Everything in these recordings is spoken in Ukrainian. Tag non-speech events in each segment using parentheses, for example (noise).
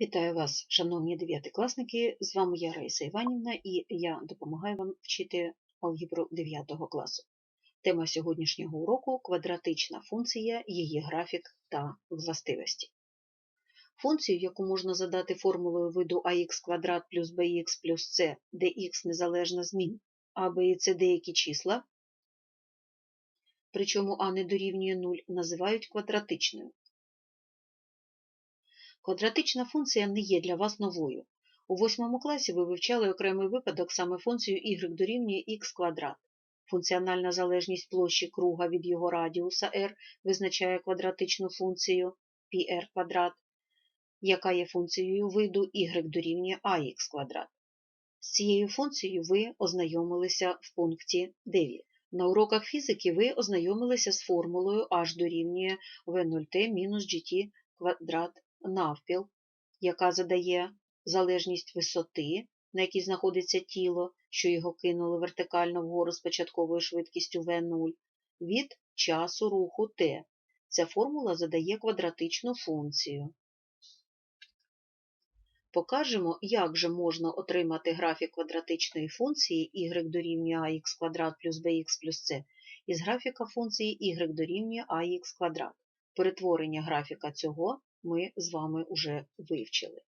Вітаю вас, шановні дев'ятикласники! З вами я Раїса Іванівна і я допомагаю вам вчити алгебру 9 класу. Тема сьогоднішнього уроку квадратична функція, її графік та властивості. Функцію, яку можна задати формулою виду ax квадрат плюс bx плюс c, де x незалежна змін, а b і c деякі числа, причому а не дорівнює 0, називають квадратичною. Квадратична функція не є для вас новою. У восьмому класі ви вивчали окремий випадок саме функцію y дорівнює x квадрат. Функціональна залежність площі круга від його радіуса r визначає квадратичну функцію πr квадрат, яка є функцією виду y дорівнює ax квадрат. З цією функцією ви ознайомилися в пункті 9. На уроках фізики ви ознайомилися з формулою h дорівнює v0t мінус gt квадрат навпіл, яка задає залежність висоти, на якій знаходиться тіло, що його кинули вертикально вгору з початковою швидкістю v0, від часу руху t. Ця формула задає квадратичну функцію. Покажемо, як же можна отримати графік квадратичної функції y дорівнює ax квадрат плюс bx плюс c із графіка функції y дорівнює ax квадрат. Перетворення графіка цього ми з вами вже вивчили.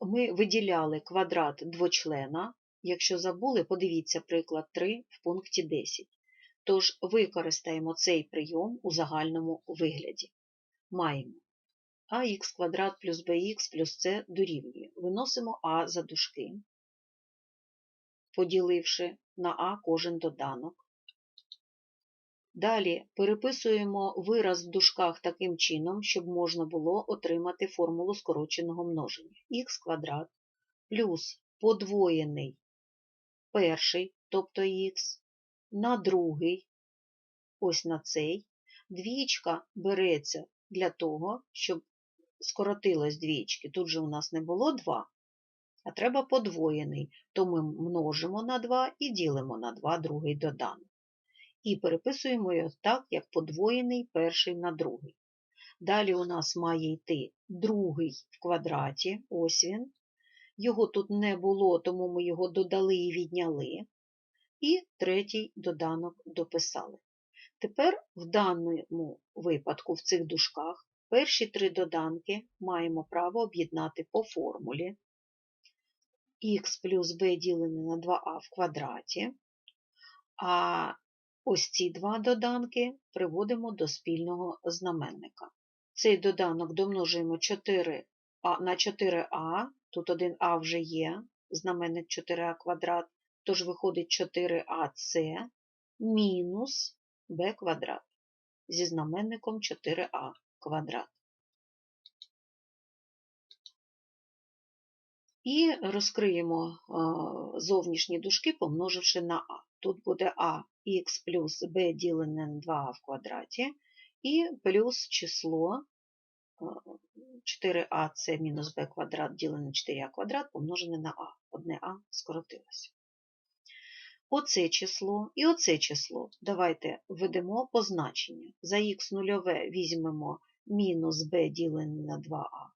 Ми виділяли квадрат двочлена. Якщо забули, подивіться приклад 3 в пункті 10. Тож використаємо цей прийом у загальному вигляді. Маємо ax квадрат плюс bx плюс c дорівнює. Виносимо а за дужки, поділивши на а кожен доданок. Далі переписуємо вираз в дужках таким чином, щоб можна було отримати формулу скороченого множення. х квадрат плюс подвоєний перший, тобто х, на другий, ось на цей. Двічка береться для того, щоб скоротилось двічки. Тут же у нас не було 2, а треба подвоєний, то ми множимо на 2 і ділимо на 2 другий доданок і переписуємо його так, як подвоєний перший на другий. Далі у нас має йти другий в квадраті, ось він. Його тут не було, тому ми його додали і відняли. І третій доданок дописали. Тепер в даному випадку, в цих дужках, перші три доданки маємо право об'єднати по формулі х плюс b ділене на 2а в квадраті, а Ось ці два доданки приводимо до спільного знаменника. Цей доданок домножуємо 4 на 4а, тут 1а вже є, знаменник 4а квадрат, тож виходить 4ac мінус b квадрат зі знаменником 4а квадрат. І розкриємо зовнішні дужки, помноживши на а. Тут буде а х плюс b ділене на 2а в квадраті, і плюс число 4а це мінус b квадрат ділене на 4а квадрат помножене на а. Одне а скоротилося. Оце число і оце число давайте введемо позначення. За х нульове візьмемо мінус b ділене на 2а,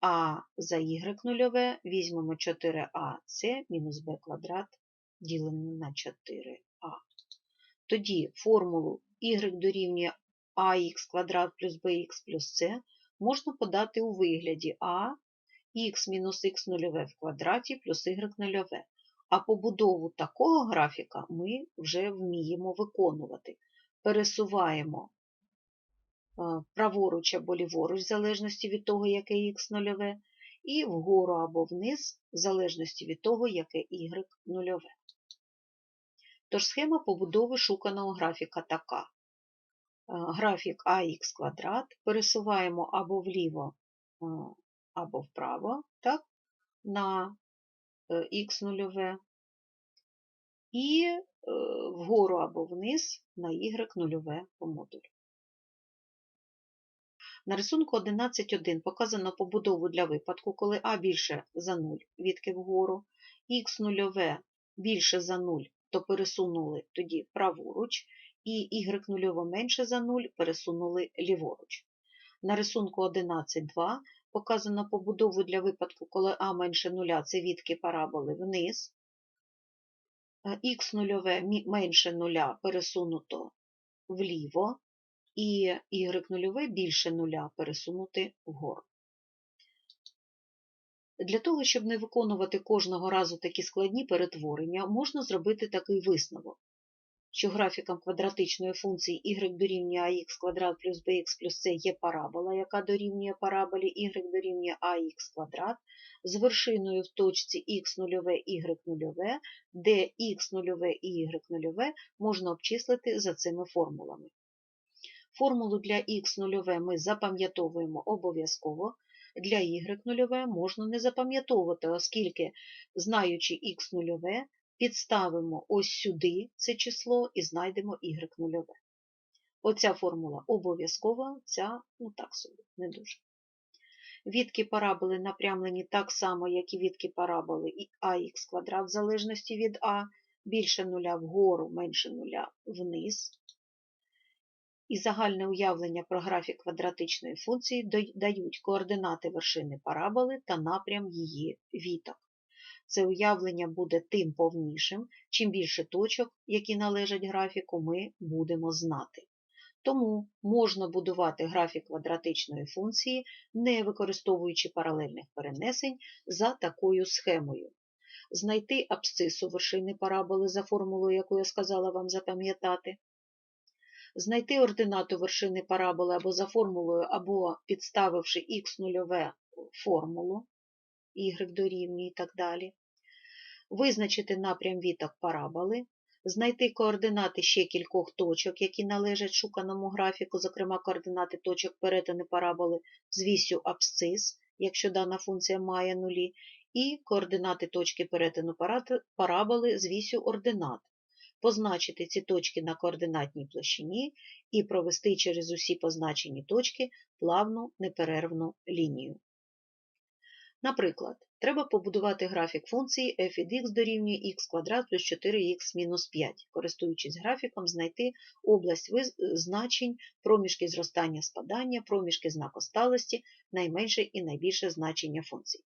а за y нульове візьмемо 4а це мінус b квадрат ділене на 4а. Тоді формулу y дорівнює ax квадрат плюс bx плюс c можна подати у вигляді а х мінус х нульове в квадраті плюс y нульове. А побудову такого графіка ми вже вміємо виконувати. Пересуваємо праворуч або ліворуч, в залежності від того, яке х нульове, і вгору або вниз, в залежності від того, яке y нульове. Тож схема побудови шуканого графіка така. Е, графік ax квадрат пересуваємо або вліво, е, або вправо, так, на х е, нульове, і вгору або вниз на y нульове по модулю. На рисунку 11.1 показано побудову для випадку, коли а більше за 0, відки вгору, х нульове більше за 0, то пересунули тоді праворуч, і y нульово менше за 0 пересунули ліворуч. На рисунку 11.2 показано побудову для випадку, коли а менше нуля це відки параболи вниз, х нульове менше нуля пересунуто вліво, і y нульове більше нуля пересунути вгору. Для того, щоб не виконувати кожного разу такі складні перетворення, можна зробити такий висновок, що графіком квадратичної функції y дорівнює ax квадрат плюс bx плюс c є парабола, яка дорівнює параболі y дорівнює ax квадрат, з вершиною в точці х нульове y нульове, де х нульове і y нульове можна обчислити за цими формулами. Формулу для х нульове ми запам'ятовуємо обов'язково, для y нульове можна не запам'ятовувати, оскільки, знаючи х нульове, підставимо ось сюди це число і знайдемо y нульове. Оця формула обов'язкова, ця, ну так собі, не дуже. Відки параболи напрямлені так само, як і відки параболи і ax квадрат в залежності від а, більше нуля вгору, менше нуля вниз. І загальне уявлення про графік квадратичної функції дають координати вершини параболи та напрям її віток. Це уявлення буде тим повнішим, чим більше точок, які належать графіку, ми будемо знати. Тому можна будувати графік квадратичної функції, не використовуючи паралельних перенесень за такою схемою. Знайти абсцису вершини параболи за формулою, яку я сказала вам запам'ятати. Знайти ординату вершини параболи або за формулою, або підставивши х нульове формулу, y дорівнює і так далі. Визначити напрям віток параболи, знайти координати ще кількох точок, які належать шуканому графіку, зокрема координати точок перетину параболи з вісю абсцис, якщо дана функція має нулі, і координати точки перетину параболи з вісю ординат, позначити ці точки на координатній площині і провести через усі позначені точки плавну неперервну лінію. Наприклад, треба побудувати графік функції f від x дорівнює x квадрат плюс 4х мінус 5, користуючись графіком, знайти область значень, проміжки зростання спадання, проміжки знакосталості, найменше і найбільше значення функцій.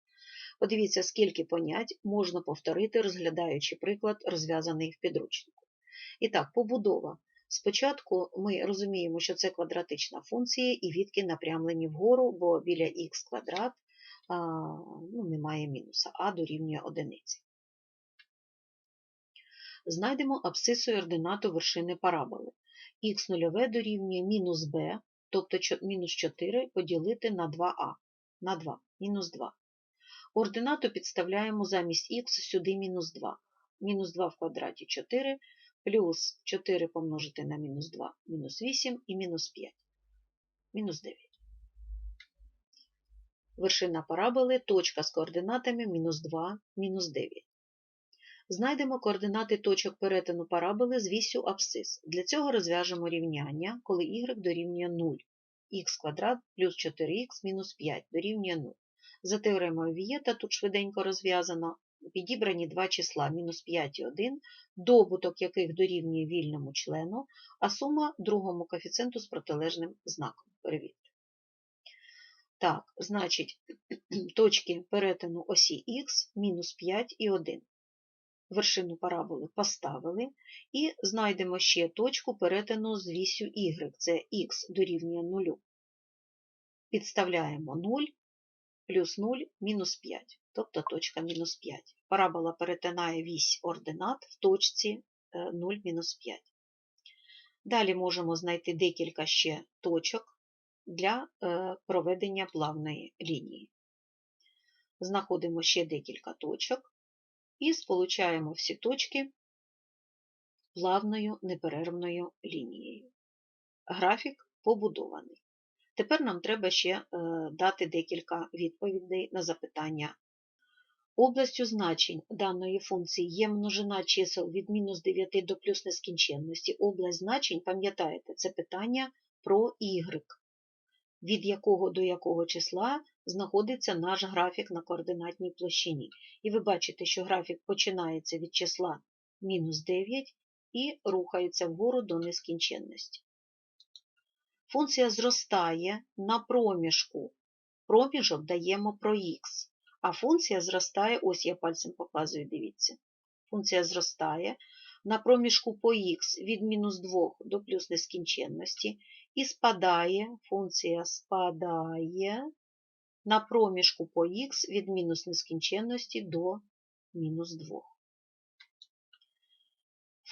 Подивіться, скільки понять можна повторити, розглядаючи приклад, розв'язаний в підручнику. І так, побудова. Спочатку ми розуміємо, що це квадратична функція і відки напрямлені вгору, бо біля х квадрат ну, немає мінуса, а дорівнює одиниці. Знайдемо абсцису і ординату вершини параболи. х нульове дорівнює мінус b, тобто мінус 4 поділити на 2а, на 2, мінус 2. Ординату підставляємо замість х сюди мінус 2. Мінус 2 в квадраті 4, плюс 4 помножити на мінус 2, мінус 8 і мінус 5, мінус 9 вершина параболи, точка з координатами мінус 2, мінус 9. Знайдемо координати точок перетину параболи з вісю абсцис. Для цього розв'яжемо рівняння, коли y дорівнює 0, х квадрат плюс 4х мінус 5 дорівнює 0. За теоремою Вієта тут швиденько розв'язано, підібрані два числа мінус 5 і 1, добуток яких дорівнює вільному члену, а сума другому коефіцієнту з протилежним знаком. Перевірте. Так, значить, (clears throat) точки перетину осі х мінус 5 і 1. Вершину параболи поставили і знайдемо ще точку перетину з вісю y, це х дорівнює 0. Підставляємо 0 плюс 0 мінус 5, тобто точка мінус 5. Парабола перетинає вісь ординат в точці 0 е, мінус 5. Далі можемо знайти декілька ще точок для е, проведення плавної лінії. Знаходимо ще декілька точок і сполучаємо всі точки плавною неперервною лінією. Графік побудований. Тепер нам треба ще е, дати декілька відповідей на запитання. Областю значень даної функції є множина чисел від мінус 9 до плюс нескінченності. Область значень, пам'ятаєте, це питання про y від якого до якого числа знаходиться наш графік на координатній площині. І ви бачите, що графік починається від числа мінус 9 і рухається вгору до нескінченності. Функція зростає на проміжку. Проміжок даємо про х, а функція зростає, ось я пальцем показую, дивіться. Функція зростає на проміжку по х від мінус 2 до плюс нескінченності і спадає, функція спадає на проміжку по х від мінус нескінченності до мінус 2.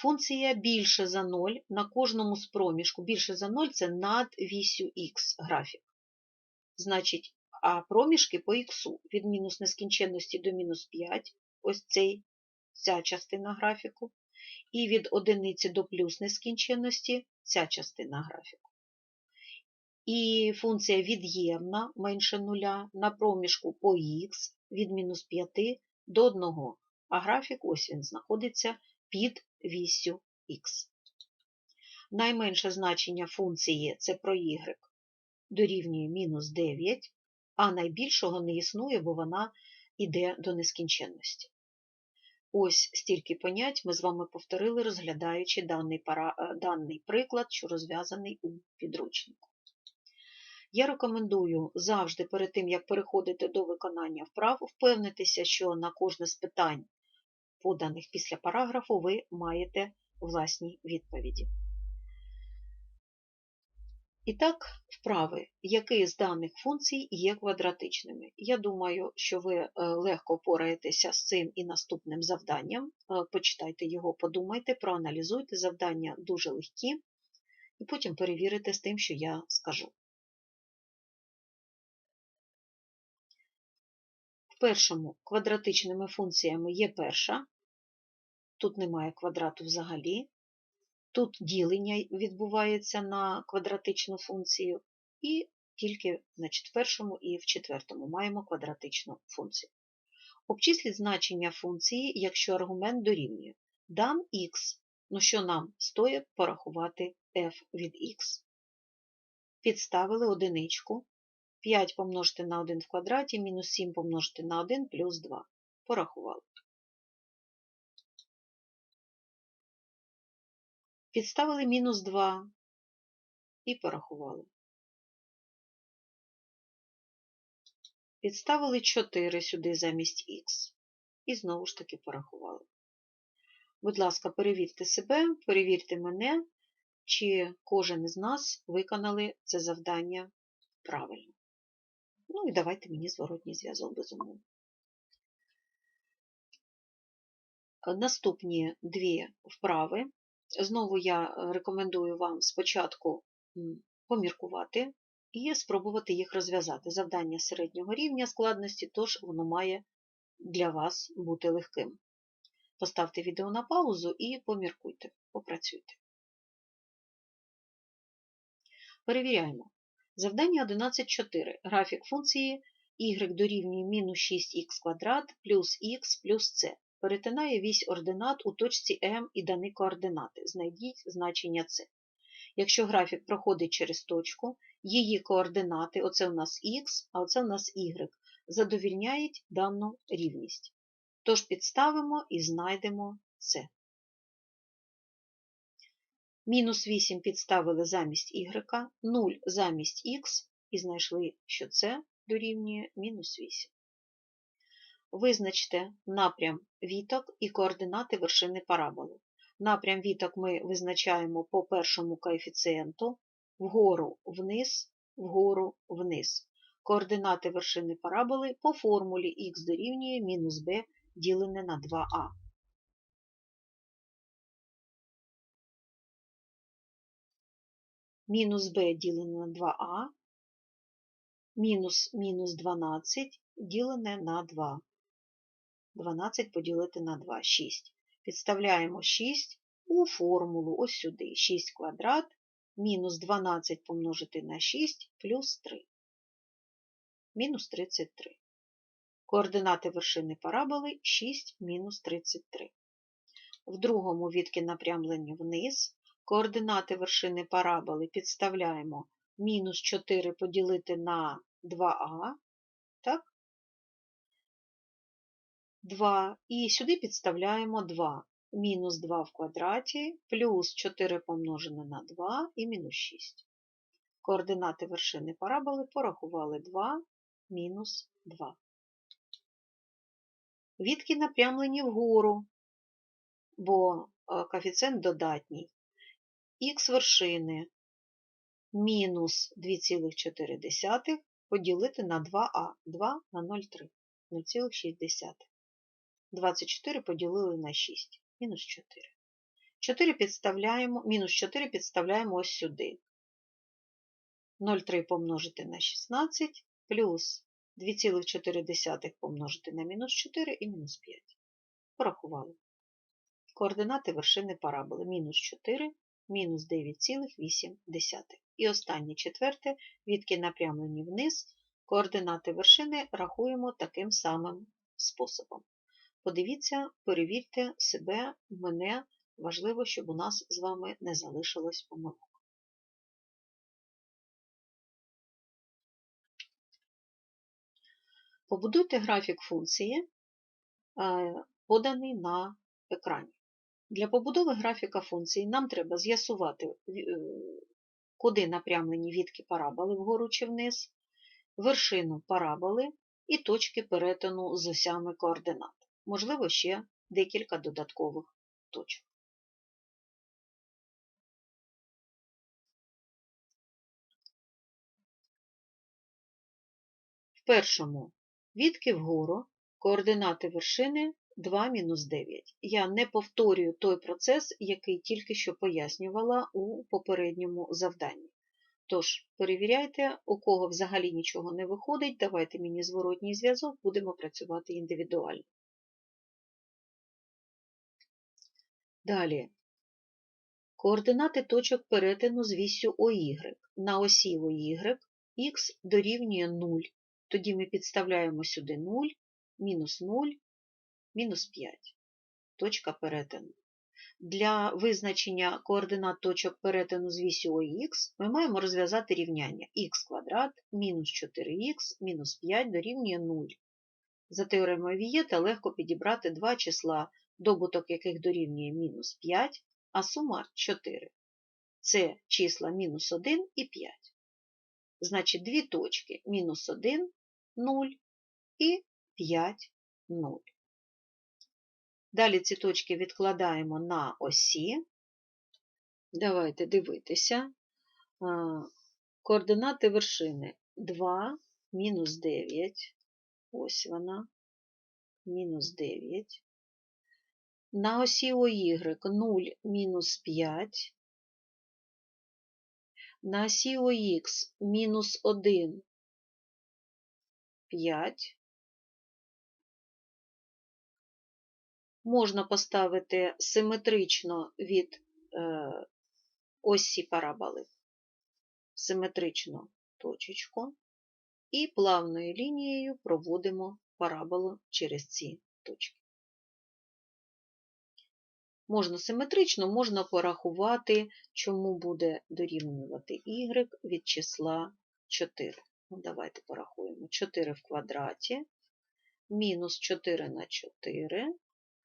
Функція більше за 0 на кожному з проміжку. Більше за 0 це над вісю х графік. Значить, а проміжки по х від мінус нескінченності до мінус 5, ось цей, ця частина графіку, і від одиниці до плюс нескінченності ця частина графіку. І функція від'ємна менше нуля на проміжку по х від мінус 5 до 1, а графік ось він знаходиться під вісю х. Найменше значення функції це про y дорівнює мінус 9, а найбільшого не існує, бо вона йде до нескінченності. Ось стільки понять ми з вами повторили, розглядаючи даний, пара, даний приклад, що розв'язаний у підручнику. Я рекомендую завжди перед тим, як переходити до виконання вправ, впевнитися, що на кожне з питань, поданих після параграфу, ви маєте власні відповіді. І так, вправи, які з даних функцій є квадратичними. Я думаю, що ви легко впораєтеся з цим і наступним завданням. Почитайте його, подумайте, проаналізуйте завдання дуже легкі, і потім перевірите з тим, що я скажу. Першому квадратичними функціями є перша, тут немає квадрату взагалі. Тут ділення відбувається на квадратичну функцію, і тільки значить, в першому і в четвертому маємо квадратичну функцію. Обчисліть значення функції, якщо аргумент дорівнює. Дам х, ну що нам стоїть порахувати f від х. Підставили одиничку. 5 помножити на 1 в квадраті, мінус 7 помножити на 1 плюс 2. Порахували. Підставили мінус 2 і порахували. Підставили 4 сюди замість х. І знову ж таки порахували. Будь ласка, перевірте себе, перевірте мене, чи кожен із нас виконали це завдання правильно. Ну і давайте мені зворотній зв'язок безумовно. Наступні дві вправи. Знову я рекомендую вам спочатку поміркувати і спробувати їх розв'язати. Завдання середнього рівня складності, тож воно має для вас бути легким. Поставте відео на паузу і поміркуйте, попрацюйте. Перевіряємо. Завдання 11.4. Графік функції y дорівнює мінус 6х квадрат плюс х плюс c. Перетинає вісь ординат у точці М і дані координати. Знайдіть значення С. Якщо графік проходить через точку, її координати, оце у нас х, а оце у нас y, задовільняють дану рівність. Тож підставимо і знайдемо С. Мінус 8 підставили замість y, 0 замість х і знайшли, що це дорівнює мінус 8. Визначте напрям віток і координати вершини параболи. Напрям віток ми визначаємо по першому коефіцієнту вгору вниз, вгору вниз. Координати вершини параболи по формулі х дорівнює мінус b ділене на 2а. Мінус b ділене на 2а, мінус мінус 12 ділене на 2. 12 поділити на 2 6. Підставляємо 6 у формулу ось сюди. 6 квадрат мінус 12 помножити на 6 плюс 3. Мінус 33. Координати вершини параболи 6 мінус 33. В другому відки напрямлення вниз. Координати вершини параболи підставляємо мінус 4 поділити на 2а. Так? 2 і сюди підставляємо 2. Мінус 2 в квадраті, плюс 4 помножене на 2 і мінус 6. Координати вершини параболи порахували 2 мінус 2. Відки напрямлені вгору, бо е, коефіцієнт додатній. Х вершини мінус 2,4 поділити на 2а. 2 на 0,3. 0,6. 24 поділили на 6. Мінус 4. 4 підставляємо, мінус 4 підставляємо ось сюди. 0,3 помножити на 16 плюс 2,4 помножити на мінус 4 і мінус 5. Порахували. Координати вершини параболи мінус 4, мінус 9,8. І останнє четверте, відки напрямлені вниз, координати вершини рахуємо таким самим способом. Подивіться, перевірте себе, мене, важливо, щоб у нас з вами не залишилось помилок. Побудуйте графік функції, поданий на екрані. Для побудови графіка функції нам треба з'ясувати, е, куди напрямлені відки параболи вгору чи вниз, вершину параболи і точки перетину з осями координат. Можливо, ще декілька додаткових точок. В першому відки вгору координати вершини 2-9. Я не повторюю той процес, який тільки що пояснювала у попередньому завданні. Тож, перевіряйте, у кого взагалі нічого не виходить, давайте мені зворотній зв'язок, будемо працювати індивідуально. Далі. Координати точок перетину з вісю ОY. На осі ОY х дорівнює 0. Тоді ми підставляємо сюди 0, мінус 0, мінус 5. Точка перетину. Для визначення координат точок перетину з вісю ОХ ми маємо розв'язати рівняння х квадрат мінус 4х мінус 5 дорівнює 0. За теоремою Вієта легко підібрати два числа, добуток яких дорівнює мінус 5, а сума 4. Це числа мінус 1 і 5. Значить, дві точки мінус 1 0 і 5 0. Далі ці точки відкладаємо на осі. Давайте дивитися. Координати вершини 2, мінус 9, ось вона, мінус 9. На осі ОY 0, мінус 5. На осі ОХ мінус 1, 5. Можна поставити симетрично від е, осі параболи, симетричну точечку, і плавною лінією проводимо параболу через ці точки. Можна симетрично, можна порахувати, чому буде дорівнювати y від числа 4. Ну, Давайте порахуємо. 4 в квадраті, мінус 4 на 4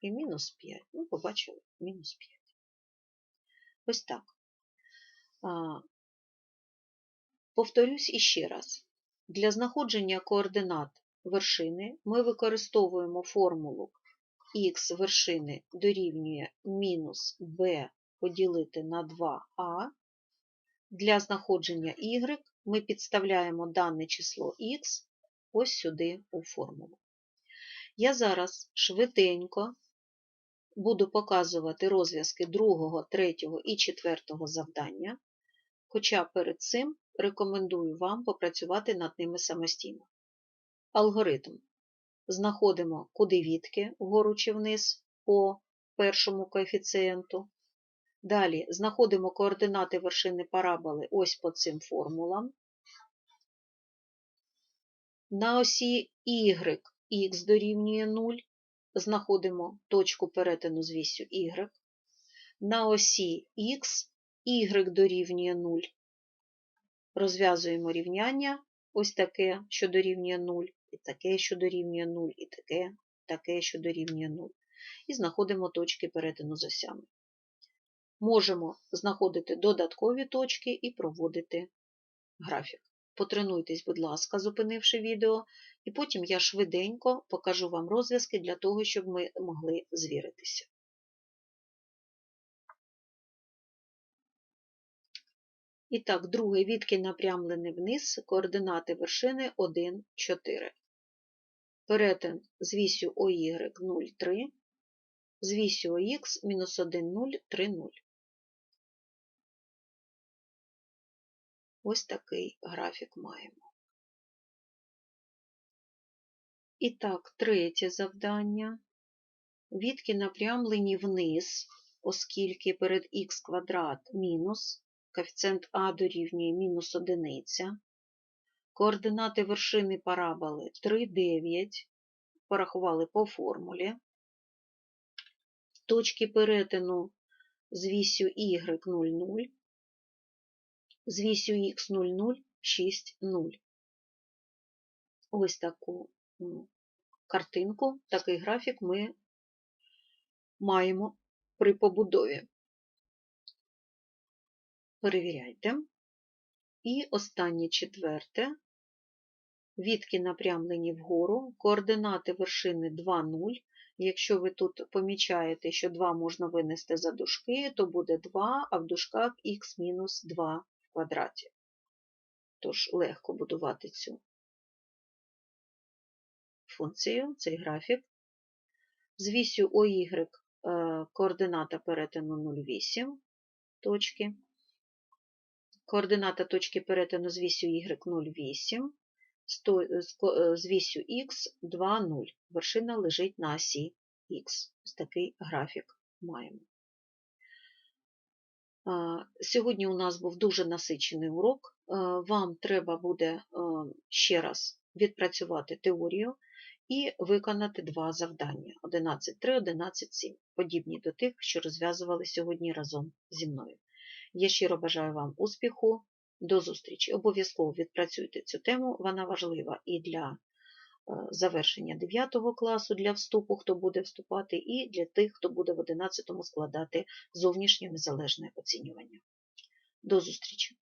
і мінус 5. Ну, побачили, мінус 5. Ось так. Повторюсь іще раз. Для знаходження координат вершини ми використовуємо формулу х вершини дорівнює мінус b поділити на 2а. Для знаходження y ми підставляємо дане число х ось сюди у формулу. Я зараз швиденько буду показувати розв'язки другого, третього і четвертого завдання, хоча перед цим рекомендую вам попрацювати над ними самостійно. Алгоритм. Знаходимо куди відки вгору чи вниз по першому коефіцієнту. Далі знаходимо координати вершини параболи ось по цим формулам. На осі Y х дорівнює 0, знаходимо точку перетину з вісю y. На осі Х y дорівнює 0. Розв'язуємо рівняння ось таке, що дорівнює 0, і таке, що дорівнює 0, і таке, таке, що дорівнює 0. І знаходимо точки перетину з осями. Можемо знаходити додаткові точки і проводити графік. Потренуйтесь, будь ласка, зупинивши відео, і потім я швиденько покажу вам розв'язки для того, щоб ми могли звіритися. І так, другий відки напрямлений вниз, координати вершини 1, 4. Перетин з вісю ОY 0,3, з вісю ОХ мінус 1, 0, 3, 0. Ось такий графік маємо. І так, третє завдання. Відки напрямлені вниз, оскільки перед х квадрат мінус, коефіцієнт а дорівнює мінус одиниця. Координати вершини параболи 3, 9, порахували по формулі. Точки перетину з вісю y 0, 0, з вісю х 0, 0, 6, 0. Ось таку картинку, такий графік ми маємо при побудові. Перевіряйте. І останнє четверте. Відки напрямлені вгору, координати вершини 2, 0. Якщо ви тут помічаєте, що 2 можна винести за дужки, то буде 2, а в дужках х-2 в квадраті. Тож легко будувати цю функцію, цей графік. З вісю ОY координата перетину 0,8 точки. Координата точки перетину з вісю y 0,8, з вісю x 2,0. Вершина лежить на осі Х. Ось такий графік маємо. Сьогодні у нас був дуже насичений урок. Вам треба буде ще раз відпрацювати теорію і виконати два завдання 11.3, 11.7, подібні до тих, що розв'язували сьогодні разом зі мною. Я щиро бажаю вам успіху, до зустрічі. Обов'язково відпрацюйте цю тему, вона важлива і для завершення 9 класу, для вступу, хто буде вступати, і для тих, хто буде в 11 складати зовнішнє незалежне оцінювання. До зустрічі!